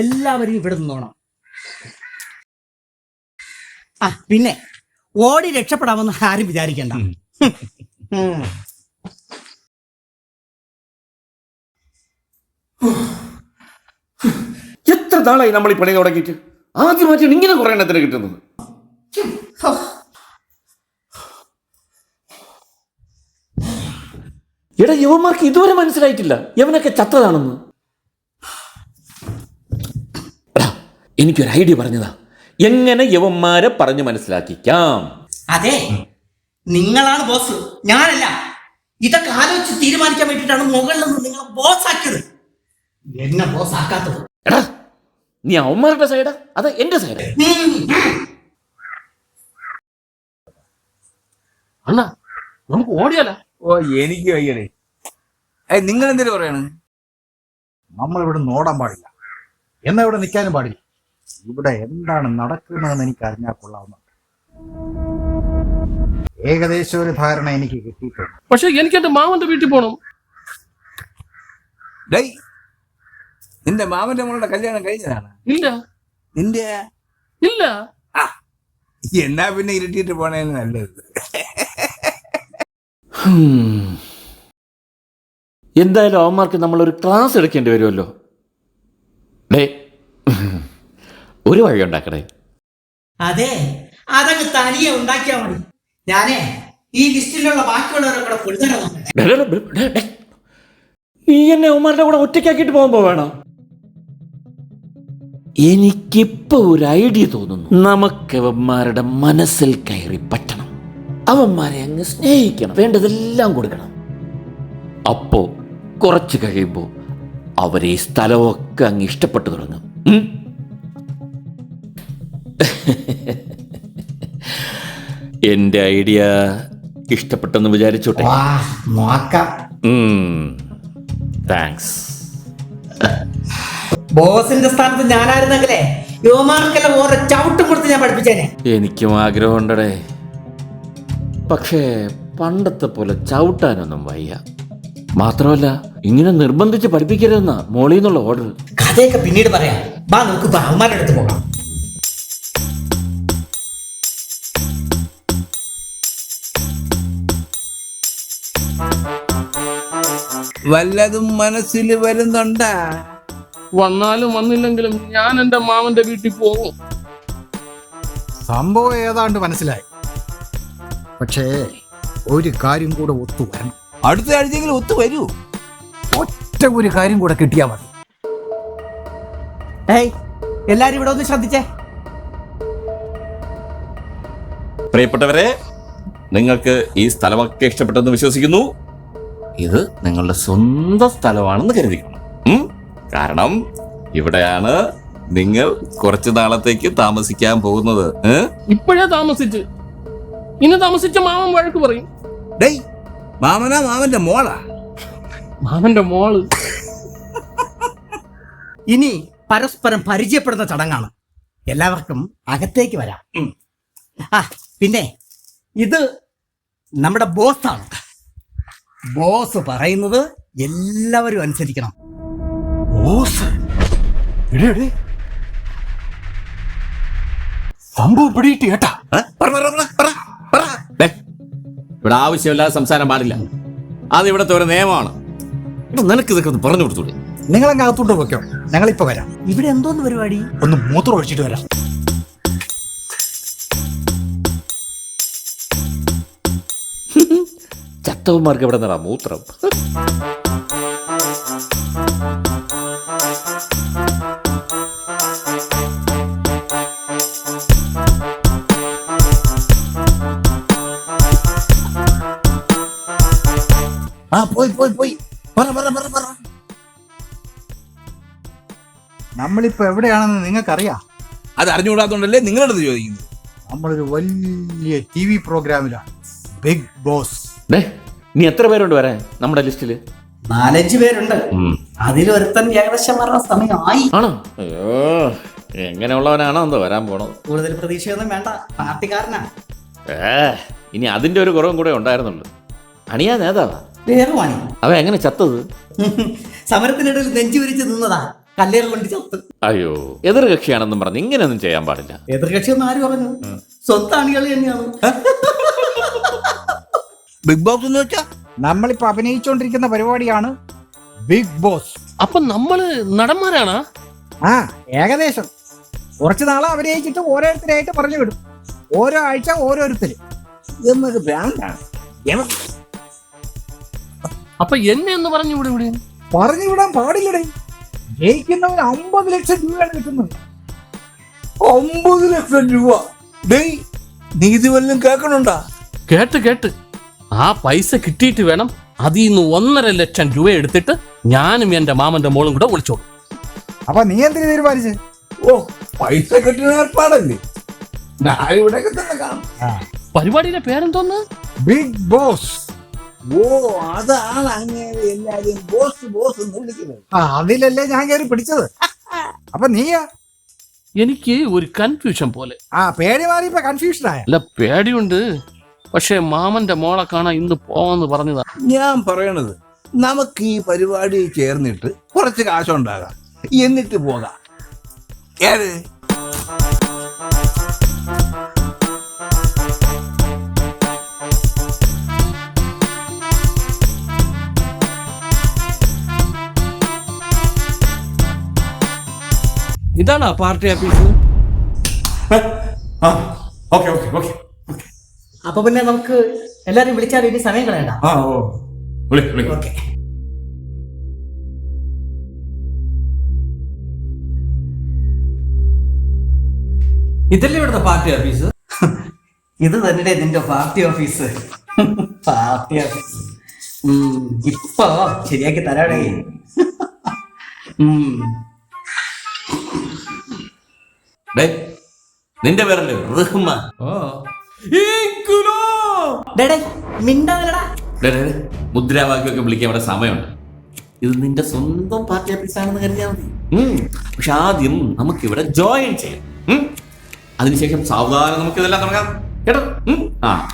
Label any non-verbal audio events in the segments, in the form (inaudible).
എല്ലാവരും ഇവിടെ നിന്നോണം. ആ പിന്നെ ഓടി രക്ഷപ്പെടാമെന്ന് ആരും വിചാരിക്കണ്ട. എത്ര നാളായി നമ്മൾ ഈ പണി തുടങ്ങിയിട്ട്? ആദ്യമായിട്ടാണ് ഇങ്ങനെ കുറെ എണ്ണത്തിന് കിട്ടുന്നത്. എടാ യുവന്മാർക്ക് ഇതുവരെ മനസ്സിലായിട്ടില്ല. യവനൊക്കെ ചത്തതാണെന്ന്. എനിക്കൊരു ഐഡിയ പറഞ്ഞതാ. എങ്ങനെ യവന്മാരെ പറഞ്ഞു മനസ്സിലാക്കിക്കാം? അതെ നിങ്ങളാണ് ബോസ്. ഞാനല്ല. ഇതൊക്കെ ആലോചിച്ച് തീരുമാനിക്കാൻ വേണ്ടിയിട്ടാണ് മുകളിൽ നിന്ന് ബോസ് ആക്കിയത് എന്നെ ബോസ് ആക്കാത്തത് എടാ നീ അവന്മാരുടെ സൈഡാ? അത് എന്റെ സൈഡാ. അണ്ണാ നമുക്ക് ഓടിയാലോ? ഓ എനിക്ക് വയ്യടേ നിങ്ങൾ എന്തേലും പറയാണ്? നമ്മൾ ഇവിടെ നോടാൻ പാടില്ല. എന്നാ ഇവിടെ നിൽക്കാനും പാടില്ല. ഇവിടെ എന്താണ് നടക്കുന്നതെന്ന് എനിക്ക് അറിഞ്ഞാൽ കൊള്ളാവുന്നുണ്ട്. ഏകദേശം ഒരു ധാരണ എനിക്ക് കിട്ടിയിട്ടുണ്ട്. പക്ഷെ എനിക്ക് എന്റെ മാമന്റെ വീട്ടിൽ പോണം. ഡേയ് നിന്റെ മാമന്റെ മോളുടെ കല്യാണം കഴിഞ്ഞതാണ്? ഇല്ല. നിന്റെ? ഇല്ല. എന്നാ പിന്നെ ഇരുട്ടിയിട്ട് പോണേന്ന് നല്ലത്. എന്തായാലും അവന്മാർക്ക് നമ്മളൊരു ക്ലാസ് എടുക്കേണ്ടി വരുമല്ലോ. ഡേ ഒരു വഴി ഉണ്ടാക്കണേ? അതെ. അതങ്ങ് തനിയെ ഉണ്ടാക്കിയാ മതി. ഞാനേ ഈ ലിസ്റ്റിലുള്ള ബാക്കിയുള്ളവരെ കൂടെ കൊണ്ടുതരാൻ നോക്കട്ടെ ഡേ, ഡേ, ഡേ, ഡേ, ഡേ. നീ എന്നെ ഉമ്മാരുടെ കൂടെ ഒറ്റയ്ക്കാക്കിയിട്ട് പോകുമ്പോ വേണം എനിക്കിപ്പോ ഒരു ഐഡിയ തോന്നുന്നു. നമുക്ക് അവന്മാരുടെ മനസ്സിൽ കയറി പറ്റണം. അവന്മാരെ അങ്ങ് സ്നേഹിക്കണം. വേണ്ടതെല്ലാം കൊടുക്കണം. അപ്പോ കുറച്ച് കഴിയുമ്പോ അവരെ ഈ സ്ഥലമൊക്കെ അങ്ങ് ഇഷ്ടപ്പെട്ടു തുടങ്ങും. ഉം? എന്റെ ഐഡിയ ഇഷ്ടപ്പെട്ടെന്ന് വിചാരിച്ചോട്ടെ. നോക്കാം. താങ്ക്സ് ബോസിന്റെ സ്ഥാനത്ത് ഞാനായിരുന്നെങ്കിലേ യുവമാർക്കെല്ലാം ഓരോ ചവിട്ടും കൊടുത്ത് ഞാൻ പഠിപ്പിച്ചേനെ. എനിക്കും ആഗ്രഹമുണ്ടടേ. പക്ഷേ പണ്ടത്തെ പോലെ ചവിട്ടാനൊന്നും വയ്യ. മാത്രമല്ല ഇങ്ങനെ നിർബന്ധിച്ച് പഠിപ്പിക്കരുതെന്നാ മോളിന്നുള്ള ഓർഡർ കഥയൊക്കെ പിന്നീട് പറയാം. വാ നമുക്ക് ബാഹുമാരുടെ അടുത്ത് പോകാം. വല്ലതും മനസ്സിൽ വരുന്നുണ്ടാ? വന്നാലും വന്നില്ലെങ്കിലും ഞാൻ എന്റെ മാമന്റെ വീട്ടിൽ പോകും. സംഭവം ഏതാണ്ട് മനസ്സിലായി. പക്ഷേ ഒരു കാര്യം കൂടെ ഒത്തു വരണം. അടുത്ത ആഴ്ചയെങ്കിലും ഒത്തു വരൂ. ഒറ്റ ഒരു കാര്യം കൂടെ കിട്ടിയാ മതി. ഏയ് എല്ലാരും ഇവിടെ ഒന്ന് ശ്രദ്ധിച്ചേ. പ്രിയപ്പെട്ടവരെ നിങ്ങൾക്ക് ഈ സ്ഥലമൊക്കെ ഇഷ്ടപ്പെട്ടെന്ന് വിശ്വസിക്കുന്നു. ഇത് നിങ്ങളുടെ സ്വന്തം സ്ഥലമാണെന്ന് കരുതിക്കണം. കാരണം ഇവിടെയാണ് നിങ്ങൾ കുറച്ച് നാളത്തേക്ക് താമസിക്കാൻ പോകുന്നത്. ഇപ്പോഴേ താമസിച്ച്. ഇന്ന് താമസിച്ച മാമൻ വഴക്ക് പറയും. ഡേയ് മാമനാ മാമന്റെ മോളാ? മാമന്റെ മോൾ. ഇനി പരസ്പരം പരിചയപ്പെടുന്ന ചടങ്ങാണ്. എല്ലാവർക്കും അകത്തേക്ക് വരാം. ആ പിന്നെ ഇത് നമ്മുടെ ബോസാണ്. ബോസ് പറയുന്നത് എല്ലാവരും അനുസരിക്കണം. ബോസ്. സംഭവം പിടിയിട്ട് കേട്ടാ. പറ, പറ, പറ, പറ, പറ. ദേ, ഇവിടെ ആവശ്യമില്ലാതെ സംസാരം പാടില്ല. അത് ഇവിടുത്തെ ഒരു നിയമമാണ്. നിനക്ക് ഇതൊക്കെ ഒന്ന് പറഞ്ഞു കൊടുത്തൂടെ? നിങ്ങളങ്ങ് അകത്തോട്ട് പോയിക്കോ. ഞങ്ങളിപ്പോ വരാം. ഇവിടെ എന്തോന്ന് പരിപാടി? ഒന്ന് മൂത്രം ഒഴിച്ചിട്ട് വരാം. ചത്തവന്മാർക്ക് എവിടെ നിന്നാണ് മൂത്രം? ആ പോയി പോയി പോയി. പറ പറ പറ പറ. നമ്മളിപ്പോ എവിടെയാണെന്ന് നിങ്ങൾക്കറിയാം? അത് അറിഞ്ഞുകൂടാത്തോണ്ടല്ലേ നിങ്ങളുടെ ചോദിക്കുന്നു ചോദിക്കുന്നത്. നമ്മളൊരു വലിയ ടി വി പ്രോഗ്രാമിലാണ്. ബിഗ് ബോസ് ഡേ നീ എത്ര പേരുണ്ട് വരാൻ നമ്മുടെ ലിസ്റ്റിൽ? നാലഞ്ച് പേരുണ്ട്. അതിലൊരുത്തൻ ഏകദേശം വരണ സമയമായി. ആണോ? അയ്യോ എങ്ങനെയുള്ളവനാണോ എന്തോ വരാൻ പോണത്. കൂടുതൽ പ്രതീക്ഷയൊന്നും വേണ്ട. പാർട്ടിക്കാരനാ. ഏ ഇനി അതിന്റെ ഒരു കുറവും കൂടെ ഉണ്ടായിരുന്നുള്ളൂ. അണിയാ നേതാവാ. വേറെ പണി അവ എങ്ങനെ ചത്തത്? സമരത്തിനിടയിൽ നെഞ്ചു വിരിച്ച് നിന്നതാ. കല്ലേറ് കൊണ്ട് ചത്ത്. അയ്യോ എതിർകക്ഷിയാണെന്നും പറഞ്ഞ് ഇങ്ങനെയൊന്നും ചെയ്യാൻ പാടില്ല. എതിർകക്ഷി ഒന്നും ആര് പറഞ്ഞു? സ്വന്തം അണികൾ തന്നെയാണ്. ബിഗ് ബോസ് എന്ന് വെച്ചാ നമ്മളിപ്പോ അഭിനയിച്ചുകൊണ്ടിരിക്കുന്ന പരിപാടിയാണ് ബിഗ് ബോസ് അപ്പൊ നമ്മൾ നടന്മാരാണ്? ആ ഏകദേശം. കുറച്ച് നാളെ അഭിനയിച്ചിട്ട് ഓരോരുത്തരായിട്ട് പറഞ്ഞു വിടും. ഓരോ ആഴ്ച ഓരോരുത്തര്. ഭ്രാന്താണ് അപ്പൊ എന്നെ ഒന്ന് പറഞ്ഞു ഇവിടെ ഇവിടെ. പറഞ്ഞു വിടാൻ പാടില്ലടേ. ജയിക്കുന്നവന് അമ്പത് ലക്ഷം രൂപയാണ് കിട്ടുന്നത്. ഒമ്പത് ലക്ഷം രൂപ. ഡേയ് നീ ഇത് വല്ലതും കേൾക്കണുണ്ടാ? കേട്ട് കേട്ട്. ആ പൈസ കിട്ടിയിട്ട് വേണം അതിൽ നിന്ന് ഒന്നര ലക്ഷം രൂപ എടുത്തിട്ട് ഞാനും എന്റെ മാമന്റെ മോളും കൂടെ വിളിച്ചോളൂ. അപ്പൊ നീ എന്തിനു തീരുമാനിച്ചു? ഓ പൈസ കിട്ടുന്ന ഏർപ്പാടല്ലേ? പരിപാടിയുടെ പേരെന്തോന്ന്? ബിഗ് ബോസ് ഓ അതാണ് അങ്ങനെ ബോസ് ബോസ് എന്ന് വിളിക്കുന്നത്. ആ അതിലല്ലേ ഞാൻ കയറി പിടിച്ചത്. അപ്പൊ നീയാ? എനിക്ക് ഒരു കൺഫ്യൂഷൻ പോലെ. ആ പേടി മാറിയപ്പോ കൺഫ്യൂഷൻ ആയ? അല്ല പേടിയുണ്ട്. പക്ഷെ മാമന്റെ മോളെ കാണാൻ ഇന്ന് പോവാന്ന് പറഞ്ഞതാ. ഞാൻ പറയണത് നമുക്ക് ഈ പരിപാടി ചേർന്നിട്ട് കുറച്ച് കാശുണ്ടാകാം. എന്നിട്ട് പോകാം. ഏത്? ഇതാണോ party office? Okay okay okay. അപ്പൊ പിന്നെ നമുക്ക് എല്ലാരും വിളിച്ചാൽ ഇനി സമയം കളയണ്ട. ആ ഓ. വിളി വിളി. ഓക്കെ. ഇതല്ലേ ഇവിടുത്തെ പാർട്ടി ഓഫീസ്? (laughs) ഇത് തന്നെ നിന്റെ പാർട്ടി ഓഫീസ്. (laughs) Party office. ഇപ്പൊ ശരിയാക്കി തരാടേ (laughs) നിന്റെ പേരല്ലേ റഹ്മാൻ? ഓ. മുദ്രാവാക്യമൊക്കെ വിളിക്കാൻ ഇവിടെ സമയമുണ്ട്. ഇത് നിന്റെ സ്വന്തം പാർട്ടി ഓഫീസാണെന്ന് കരുതിയാൽ മതി. പക്ഷെ ആദ്യം നമുക്ക് ഇവിടെ ജോയിൻ ചെയ്യാം അതിനുശേഷം സാവധാനം നമുക്ക് ഇതെല്ലാം തുടങ്ങാം. കേട്ടോ? ആ.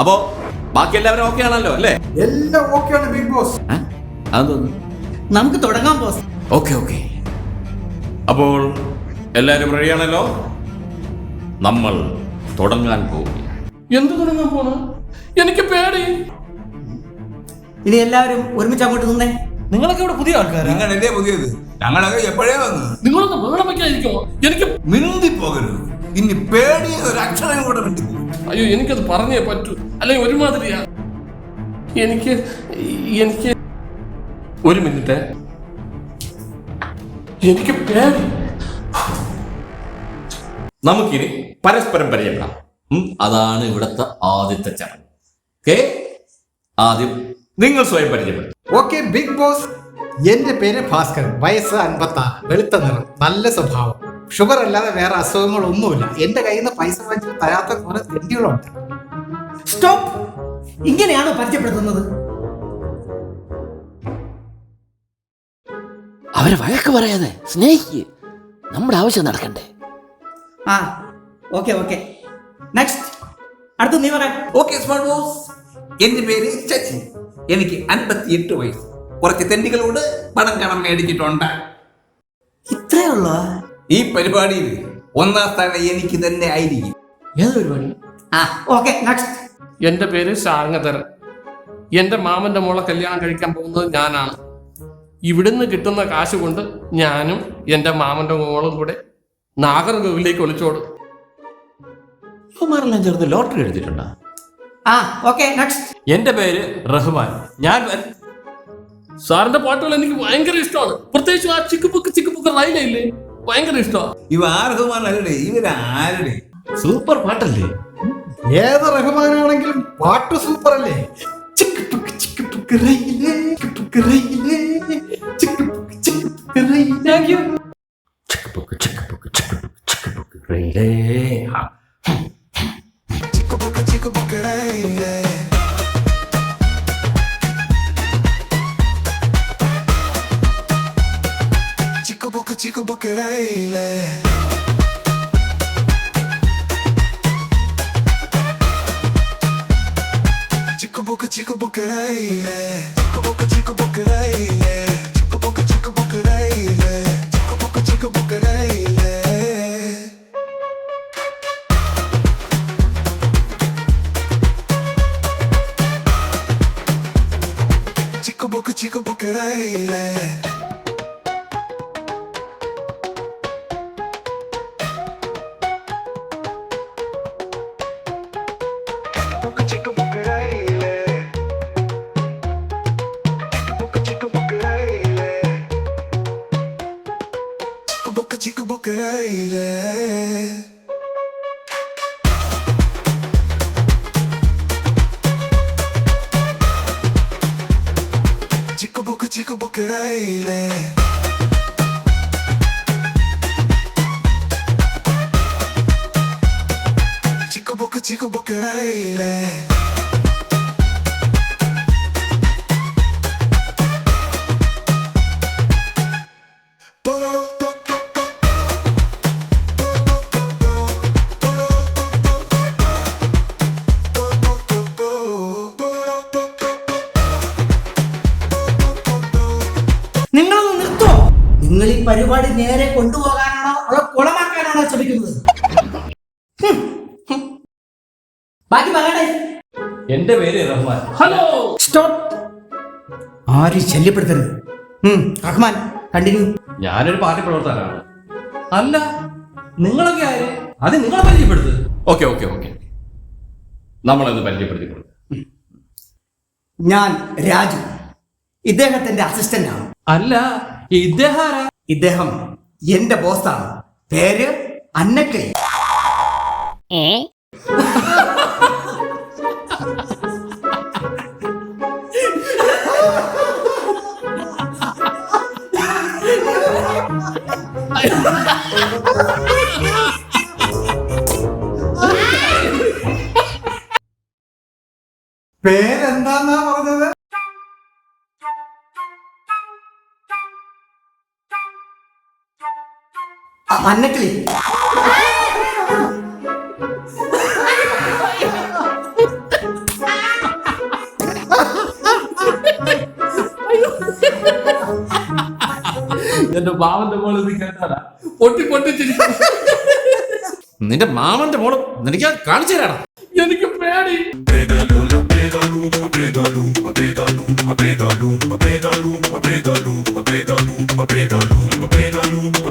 അപ്പോ ബാക്കി എല്ലാവരും ഓക്കെ ആണല്ലോ അല്ലേ? എല്ലാം ഓക്കെയാണ് ബിഗ് ബോസ്? അതൊന്ന് നമുക്ക് തുടങ്ങാം ബോസ് ഓക്കെ ഓക്കെ അപ്പോൾ എല്ലാവരും റെഡിയാണല്ലോ നമ്മൾ തുടങ്ങാൻ പോകും എന്ത് തുടങ്ങാൻ പോണ? എനിക്ക് പേടി. ഇനി എല്ലാവരും ഒരുമിച്ച് അങ്ങോട്ട് നിന്നേ. നിങ്ങളൊക്കെ ഇവിടെ പുതിയ ആൾക്കാർ നിങ്ങൾ എന്റെ പുതിയത്? ഞങ്ങളൊക്കെ എപ്പോഴേ വന്നു? നിങ്ങളൊന്ന് വേണം എനിക്ക് മിണ്ടി പോകരുത് ഇനി പേടി ഒരു അക്ഷരം കൂടെ മിണ്ടി പോകും അയ്യോ എനിക്കത് പറഞ്ഞേ പറ്റൂ. അല്ലെങ്കിൽ ഒരുമാതിരിയാ. എനിക്ക് എനിക്ക് ഒരു മിനിറ്റ്. എനിക്ക് പേടി. നമുക്കിനി പരസ്പരം പരിചയപ്പെടാം. അതാണ് ഇവിടുത്തെ ആദ്യത്തെ ചടങ്ങ്. ഓക്കെ ആദ്യം നിങ്ങൾ സ്വയം പരിചയപ്പെടും ഓക്കെ ബിഗ് ബോസ് എന്റെ പേര് ഭാസ്കരൻ. വയസ്സ് അൻപത്തി ആറ് വെളുത്ത നിറം. നല്ല സ്വഭാവം. ഷുഗർ അല്ലാതെ വേറെ അസുഖങ്ങളൊന്നുമില്ല. എന്റെ കയ്യിൽ നിന്ന് പൈസ വാങ്ങിച്ച് തരാത്ത കുറെ തെണ്ടികളുണ്ട്. സ്റ്റോപ്പ് ഇങ്ങനെയാണ് പരിചയപ്പെടുത്തുന്നത്. അവരെ വഴക്ക് പറയാതെ സ്നേഹിക്ക്. നമ്മുടെ ആവശ്യം നടക്കണ്ടേ? ആ ഓക്കെ ഓക്കെ. നെക്സ്റ്റ് അടുത്ത നീ പറയാം. ഓക്കെ സ്മാർട്ട് ബോസ് എന്റെ പേര് ശശി. എനിക്ക് അൻപത്തിയെട്ട് വയസ്സ്. കുറച്ച് തെണ്ടികളോട് പണം കണം മേടിച്ചിട്ടുണ്ട്. ഇത്രേ ഉള്ളോ ഈ പരിപാടിയിൽ ഒന്നാം സ്ഥാനം എനിക്ക് തന്നെ ആയിരിക്കും. ഏത് പരിപാടി? ആ ഓക്കെ നെക്സ്റ്റ് എന്റെ പേര് ശാരംഗധരൻ എന്റെ മാമന്റെ മോളെ കല്യാണം കഴിക്കാൻ പോകുന്നത് ഞാനാണ്. ഇവിടുന്ന് കിട്ടുന്ന കാശ് കൊണ്ട് ഞാനും എന്റെ മാമന്റെ മോളും കൂടെ നാഗർകോവിലേക്ക് ഒളിച്ചോടും. ഇവന്മാരെല്ലാം ചേർന്ന് ലോട്ടറി എടുത്തിട്ടുണ്ടോ ആ ഓക്കെ നെക്സ്റ്റ് എന്റെ പേര് റഹ്മാൻ. ഞാൻ സാറിന്റെ പാട്ടുകൾ എനിക്ക് ഭയങ്കര ഇഷ്ടമാണ്. പ്രത്യേകിച്ച് ആ ചിക്കുപുക്ക് ചിക്കുപുക്ക് റൈലേ ഭയങ്കര ഇഷ്ടമാണ്. ഇവ ആ റഹ്മാനല്ലേ ഇവരാരുടെ സൂപ്പർ പാട്ടല്ലേ? ഏത് റഹ്മാനാണെങ്കിലും പാട്ട് സൂപ്പർ അല്ലേ ചിക്ക് പുക്ക് ചിക്ക് പുക്ക് റൈലേ, ചിക്ക് പുക്ക് റൈലേ, ചിക്ക് പുക്ക് ചിക്ക് പുക്ക് റൈലേ. ചിക്ക് പുക്ക് ரெண்டே chico porque baile. Chico boca, chico boca, baile. Chico boca, chico boca, baile. くぼくちくぼくらい chico porque aire. Chico boca, chico boca aire. പരിപാടി നേരെ കൊണ്ടുപോകാനാണോ അതോ കുളമാക്കാനാണോ ശ്രമിക്കുന്നത്. ബാക്കി പറയണേ എന്റെ പേര് റഹ്മാൻ. ഹലോ. സ്റ്റോപ്പ്. ആരും ശല്യപ്പെടുത്തരുത്. റഹ്മാൻ കണ്ടിന്യൂ. ഞാനൊരു പാർട്ടി പ്രവർത്തകനാണ്. അല്ല നിങ്ങളൊക്കെ ആര്? അത് നിങ്ങളെ പരിചയപ്പെടുത്ത്. Okay okay okay. നമ്മളത് പരിചയപ്പെടുത്തിക്കൊള്ളു. ഞാൻ രാജു. ഇദ്ദേഹത്തിന്റെ അസിസ്റ്റന്റ് ആണ്. അല്ല ഇദ്ദേഹം ആരാ? ഇദ്ദേഹം എന്റെ ബോസാണ്. പേര് അന്നക്കിളി പേരെന്താന്നാ അന്നക്കിളി എന്റെ മാമന്റെ മോൾ കേട്ടാടാ പൊട്ടി പൊട്ടിച്ചിരി നിന്റെ മാമന്റെ മോൾ നിനക്ക് കാണിച്ചു തരാടാ. എനിക്ക് പേടി.